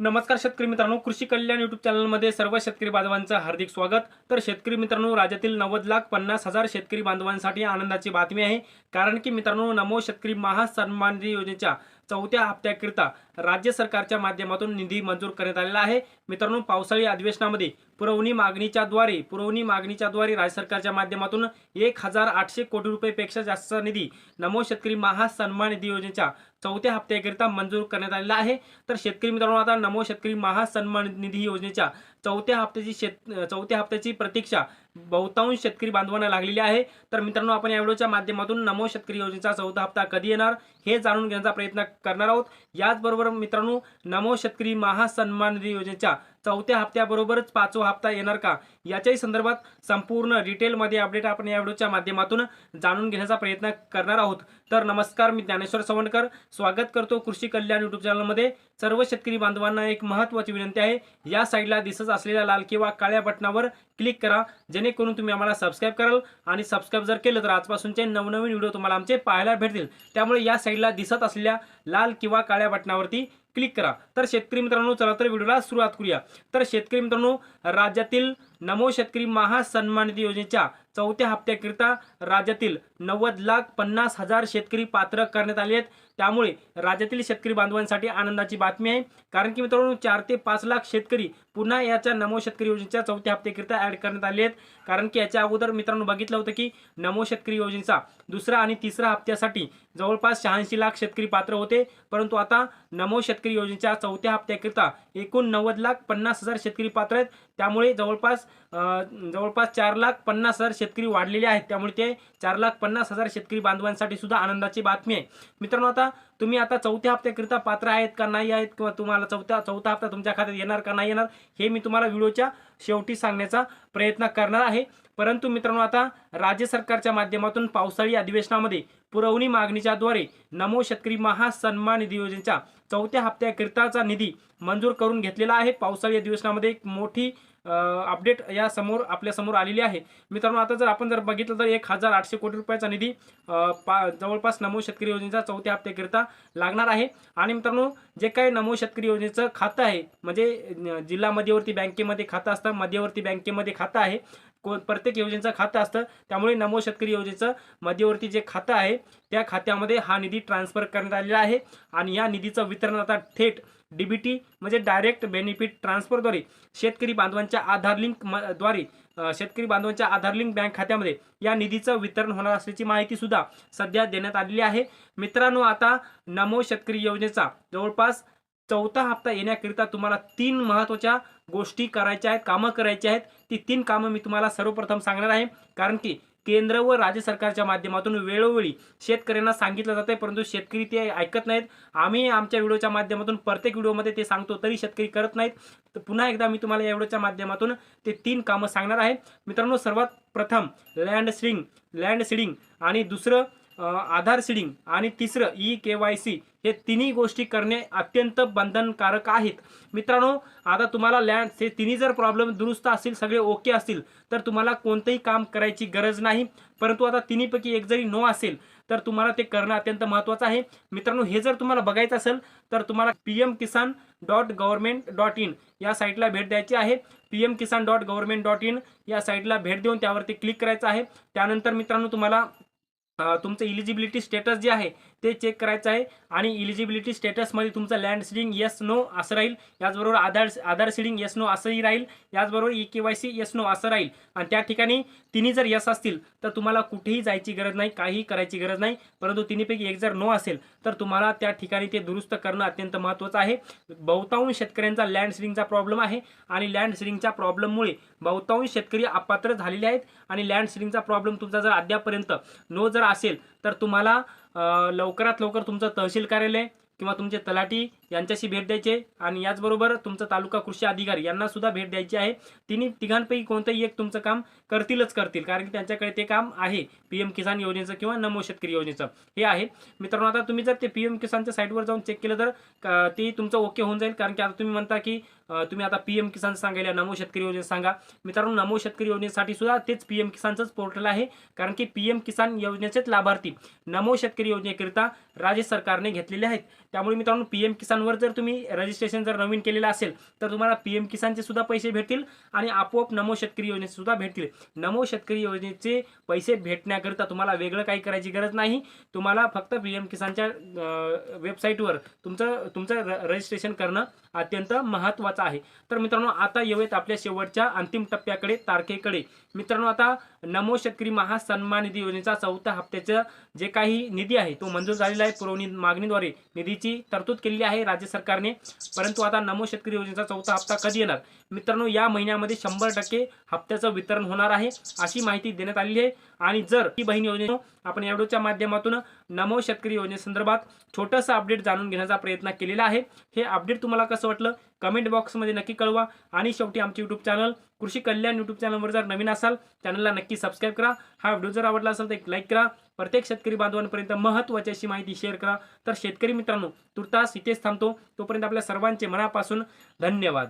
नमस्कार शेतकरी मित्रांनो कृषी कल्याण युट्यूब चॅनलमध्ये सर्व शेतकरी बांधवांचं हार्दिक स्वागत. तर शेतकरी मित्रांनो राज्यातील नव्वद लाख पन्नास हजार शेतकरी बांधवांसाठी आनंदाची बातमी आहे. कारण की मित्रांनो नमो शेतकरी महासन्मान निधी योजनेच्या चौथ्या हप्त्याकरिता राज्य सरकारच्या माध्यमातून निधी मंजूर करण्यात आलेला आहे. मित्रांनो पावसाळी अधिवेशनामध्ये पुरवणी मागणीच्या द्वारे पुरवणी मागणीच्या द्वारे राज्य सरकारच्या माध्यमातून एक हजार आठशे कोटी रुपयेपेक्षा जास्त निधी नमो शेतकरी महासन्मान निधी योजनेच्या चौथ्या हप्त्याकरिता मंजूर करण्यात आलेला आहे. तर शेतकरी मित्रांनो आता नमो शेतकरी महासन्मान निधी योजनेच्या चौथ्या हप्त्याची शेत चौथ्या हप्त्याची प्रतीक्षा बहुतांश शेतकरी बांधवांना लागलेली आहे. तर मित्रांनो आपण या व्हिडिओच्या माध्यमातून नमो शेतकरी योजनेचा चौथा हप्ता कधी येणार हे जाणून घेण्याचा प्रयत्न करणार आहोत. याचबरोबर मित्रांनो नमो शेतकरी महासन्मान निधी योजनेच्या चौथ्या हप्त्याबरोबरच पाचवा हप्ता येणार का? याच्याही संदर्भात संपूर्ण डिटेलमध्ये अपडेट आपण या व्हिडिओच्या माध्यमातून जाणून घेण्याचा प्रयत्न करणार आहोत. तर नमस्कार मी ज्ञानेश्वर सवंडकर. स्वागत करतो कृषी कल्याण युट्यूब चॅनलमध्ये सर्व शेतकरी बांधवांना एक महत्त्वाची विनंती आहे. या साईडला दिसत असलेल्या लाल किंवा काळ्या बटनावर क्लिक करा जेणेकरून तुम्ही आम्हाला सबस्क्राईब कराल आणि सबस्क्राईब जर केलं तर आजपासूनचे नवनवीन व्हिडिओ तुम्हाला आमचे पाहायला भेटतील. त्यामुळे या साईडला दिसत असलेल्या लाल किंवा काळ्या बटनावरती क्लिक करा. तर शेतकरी मित्रांनो चला तर व्हिडिओला सुरुवात करूया. तर शेतकरी मित्रांनो राज्यातील नमो शेतकरी महासन्मान निधी योजनेच्या चौथ्या हप्त्याकरिता राज्यातील नव्वद लाख पन्नास हजार शेतकरी पात्र करण्यात आले आहेत. त्यामुळे राज्यातील शेतकरी बांधवांसाठी आनंदाची बातमी आहे. कारण की मित्रांनो चार ते पाच लाख शेतकरी पुन्हा याच्या नमो शेतकरी योजनेच्या चौथ्या हप्त्याकरिता ॲड करण्यात आले आहेत. कारण की याच्या अगोदर मित्रांनो बघितलं होतं की नमो शेतकरी योजनेचा दुसरा आणि तिसरा हप्त्यासाठी जवळपास शहाऐंशी लाख शेतकरी पात्र होते. परंतु आता नमो शेतकरी योजनेच्या चौथ्या हप्त्याकरिता एकूण नव्वद लाख पन्नास हजार शेतकरी पात्र आहेत. त्यामुळे जवळपास जवळपास चार लाख पन्नास हजार शेतकरी वाढलेले आहेत. त्यामुळे ते चार लाख पन्नास हजार शेतकरी बांधवांसाठी सुद्धा आनंदाची बातमी आहे. मित्रांनो आता तुम्ही आता चौथ्या हप्त्याकरिता पात्र आहेत का नाही आहेत किंवा तुम्हाला चौथ्या चौथा हप्ता तुमच्या खात्यात येणार का नाही येणार हे मी तुम्हाला व्हिडिओच्या शेवटी सांगण्याचा प्रयत्न करणार आहे. परंतु मित्रांनो आता राज्य सरकारच्या माध्यमातून पावसाळी अधिवेशनामध्ये पुरवणी मागणीच्याद्वारे नमो शेतकरी महासन्मान निधी योजनेच्या चौथ्या हप्त्याकरिताचा निधी मंजूर करून घेतलेला आहे. पावसाळी अधिवेशनामध्ये एक मोठी अपडेट या समोर आपल्यासमोर आलेली आहे. मित्रांनो आता जर आपण जर बघितलं तर एक हजार आठशे कोटी रुपयाचा निधी पा जवळपास नमो शेतकरी योजनेचा चौथ्या हप्त्याकरिता लागणार आहे. आणि मित्रांनो जे काही नमो शेतकरी योजनेचं खातं आहे म्हणजे जिल्हा मध्यवर्ती बँकेमध्ये खातं असतं मध्यवर्ती बँकेमध्ये खातं आहे को प्रत्येक योजनेचं खातं असतं. त्यामुळे नमो शेतकरी योजनेचं मध्यवर्ती जे खातं आहे त्या खात्यामध्ये हा निधी ट्रान्सफर करण्यात आलेला आहे. आणि या निधीचं वितरण आता थेट डीबीटी म्हणजे डायरेक्ट बेनिफिट ट्रान्सफरद्वारे शेतकरी बांधवांच्या आधार लिंकद्वारे शेतकरी बांधवांच्या आधार लिंक बँक खात्यामध्ये या निधीचं वितरण होणार असल्याची माहिती सुद्धा सध्या देण्यात आलेली आहे. मित्रांनो आता नमो शेतकरी योजनेचा जवळपास चौथा हप्ता येण्याकरिता तुम्हाला तीन महत्त्वाच्या गोष्टी करायच्या आहेत कामं करायची आहेत. ती तीन कामं मी तुम्हाला सर्वप्रथम सांगणार आहे. कारण की केंद्र व राज्य सरकारच्या माध्यमातून वेळोवेळी शेतकऱ्यांना सांगितलं जाते परंतु शेतकरी ते ऐकत नाहीत. आम्ही आमच्या व्हिडिओच्या माध्यमातून प्रत्येक व्हिडिओमध्ये ते सांगतो तरी शेतकरी करत नाहीत. तर पुन्हा एकदा मी तुम्हाला या व्हिडिओच्या माध्यमातून ते तीन कामं सांगणार आहे. मित्रांनो सर्वात प्रथम लँड स्विंग लँड सिडिंग आणि दुसरं आधार सीडिंग आणि तिसरं ई के वाय सी हे तिन्ही गोष्टी करणे अत्यंत बंधनकारक आहेत. मित्रांनो आता तुम्हाला लँड हे तिन्ही जर प्रॉब्लेम दुरुस्त असतील सगळे ओके असतील तर तुम्हाला कोणतंही काम करायची गरज नाही. परंतु आता तिन्हीपैकी एक जरी नो असेल तर तुम्हाला ते करणं अत्यंत महत्त्वाचं आहे. मित्रांनो हे जर तुम्हाला बघायचं असेल तर तुम्हाला P M Kisan dot government dot in या साईटला भेट द्यायची आहे. P M Kisan dot government dot in या साईटला भेट देऊन त्यावरती क्लिक करायचं आहे. त्यानंतर मित्रांनो तुम्हाला तुमचं इलिजिबिलिटी स्टेटस जे आहे ते चेक करायचं आहे. आणि इलिजिबिलिटी स्टेटसमध्ये तुमचं लँड सिडिंग येस नो असं राहील. याचबरोबर Aadhaar Aadhaar seeding yes no असंही राहील. याचबरोबर E K Y C yes no असं राहील. आणि त्या ठिकाणी तिन्ही जर यस असतील तर तुम्हाला कुठेही जायची गरज नाही काहीही करायची गरज नाही. परंतु तिन्हीपैकी एक जर नो असेल तर तुम्हाला त्या ठिकाणी ते दुरुस्त करणं अत्यंत महत्त्वाचं आहे. बहुतांश शेतकऱ्यांचा लँड सिडिंगचा प्रॉब्लेम आहे. आणि लँड सिडिंगच्या प्रॉब्लेममुळे बहुतांश शेतकरी अपात्र झालेले आहेत. आणि लँड सिडिंगचा प्रॉब्लेम तुमचा जर अद्यापर्यंत नो जर असेल तर तुम्हाला लवकरात लवकर तुमचं तहसील कार्यालय किंवा तुमचे तलाठी यांच्याशी भेट द्यायचे आणि याचबरोबर तुमचा तालुका कृषी अधिकारी यांना सुद्धा भेट द्यायची आहे. तिन्ही तिघांपैकी कोणतंही एक तुमचं काम करतीलच करतील कारण की त्यांच्याकडे ते काम आहे. पी एम किसान योजनेचं किंवा नमो शेतकरी योजनेचं हे आहे. मित्रांनो आता तुम्ही जर ते पी एम किसानच्या साईटवर जाऊन चेक केलं तर ते तुमचं ओके होऊन जाईल कारण की आता तुम्ही म्हणता की तुम्ही आता पी एम किसान सांगायला नमो शेतकरी योजनेत सांगा. मित्रांनो नमो शेतकरी योजनेसाठी सुद्धा तेच पी एम किसानचंच पोर्टल आहे कारण की पी एम किसान योजनेचेच लाभार्थी नमो शेतकरी योजनेकरिता राज्य सरकारने घेतलेले आहेत. त्यामुळे मित्रांनो पी एम किसान किसानवर जर तुम्ही रजिस्ट्रेशन जर नवीन केलेलं असेल तर तुम्हाला पी एम किसानचे सुद्धा पैसे भेटतील आणि आपोआप नमो शेतकरी योजनेचे सुद्धा भेटतील. नमो शेतकरी योजनेचे पैसे भेटण्याकरिता तुम्हाला वेगळं काही करायची गरज नाही. तुम्हाला फक्त पी एम किसानच्या वेबसाईटवर तुमचं तुमचं र- रजिस्ट्रेशन करणं अत्यंत महत्त्वाचं आहे. तर मित्रांनो आता येऊयात आपल्या शेवटच्या अंतिम टप्प्याकडे तारखेकडे. मित्रांनो आता नमो शेतकरी महासन्मान निधी योजनेचा चौथ्या हप्त्याचं जे काही निधी आहे तो मंजूर झालेला आहे पुरवणी मागणीद्वारे. निधीची तरतूद केलेली आहे. राज्य सरकारने. परंतु आता नमो शेतकरी योजनेचा चौथा हप्ता कधी येणार? मित्रांनो या महिन्यामध्ये शंभर टक्के हप्त्याचं वितरण होणार आहे अशी माहिती देण्यात आलेली आहे. आणि जर ही बहीण योजने आपण या व्हिडिओच्या माध्यमातून नमो शेतकरी योजनेसंदर्भात छोटंसं अपडेट जाणून घेण्याचा प्रयत्न केलेला आहे. हे अपडेट तुम्हाला कसं वाटलं? कमेंट बॉक्समध्ये नक्की कळवा. आणि शेवटी आमचे यूट्यूब चॅनल कृषी कल्याण यूट्यूब चॅनलवर जर नवीन असाल चॅनलला नक्की सबस्क्राईब करा. हा व्हिडिओ जर आवडला असेल तर एक लाईक करा. प्रत्येक शेतकरी बांधवांपर्यंत महत्त्वाची अशी माहिती शेअर करा. तर शेतकरी मित्रांनो तुर्तास इथेच थांबतो. तोपर्यंत आपल्या सर्वांचे मनापासून धन्यवाद.